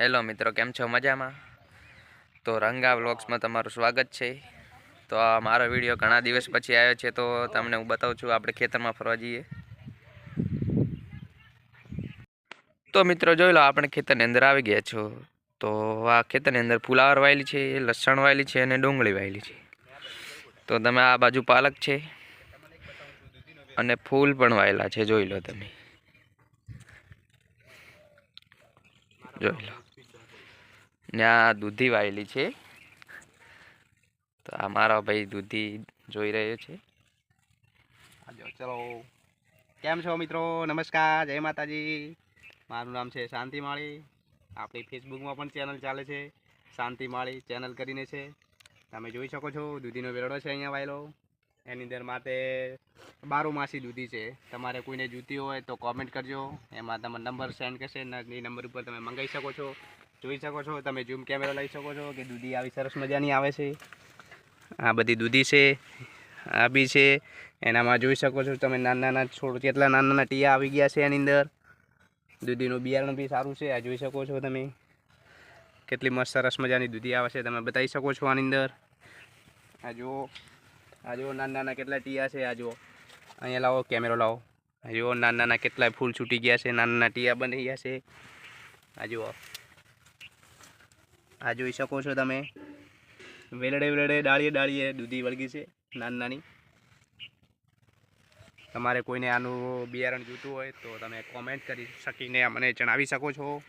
Hello મિત્રો, કેમ છો મજામાં? તો રંગા વ્લોગ્સમાં તમારું સ્વાગત છે. તો આ મારો વીડિયો ઘણા દિવસ પછી આવ્યો છે, તો તમને હું બતાવું છું, આપણે ખેતરમાં ફરવા જઈએ. તો મિત્રો, જોઈ લો, આપણે ખેતરની અંદર આવી ગયા છો. તો આ ખેતરની અંદર ફુલાવર વાયેલી છે, લસણ વાયેલી છે અને ડુંગળી વાયેલી છે. તો તમે આ બાજુ પાલક છે અને ફૂલ પણ વાયેલા છે, જોઈ લો તમે. જોઈ લો. દૂધી વાયેલી છે. તો આ મારો ભાઈ દૂધી જોઈ રહ્યો છે. ચલો. કેમ છો મિત્રો? નમસ્કાર, જય માતાજી. મારું નામ છે શાંતિ માળી. આપણી ફેસબુકમાં પણ ચેનલ ચાલે છે. શાંતિ માળી ચેનલ કરીને છે. તમે જોઈ શકો છો, દૂધીનો વેરડો છે અહીંયા વાયેલો. એની અંદર માટે બારો માસી દૂધી છે. તમારે કોઈને જૂતી હોય તો કોમેન્ટ કરજો. એમાં તમે નંબર સેન્ડ કરશે એ નંબર ઉપર તમે મંગાવી શકો છો, જોઈ શકો છો, તમે ઝૂમ કેમેરા લઈ શકો છો કે દૂધી આવી સરસ મજાની આવે છે. આ બધી દૂધી છે, આ બી છે. એનામાં જોઈ શકો છો તમે નાના નાના છોડ, કેટલા નાના નાના ટીયા આવી ગયા છે એની અંદર. દૂધીનું બિયારણ બી સારું છે, આ જોઈ શકો છો તમે. કેટલી મસ્ત સરસ મજાની દૂધી આવે છે, તમે બતાવી શકો છો આની અંદર. આ જુઓ. આ જુઓ નાના નાના કેટલા ટીયા છે, આ જુઓ. અહીંયા લાવો, કેમેરો લાવો. જુઓ નાના નાના કેટલા ફૂલ છૂટી ગયા છે નાના નાના ટીયા બની ગયા છે. આ જુઓ. આ જોઈ શકો છો તમે. વેલડે વેલડે, ડાળીએ ડાળીએ દૂધી વળગી છે નાની નાની તમારે કોઈને આનું બિયારણ જોઈતું હોય તો તમે કોમેન્ટ કરી શકીને મને જણાવી શકો છો.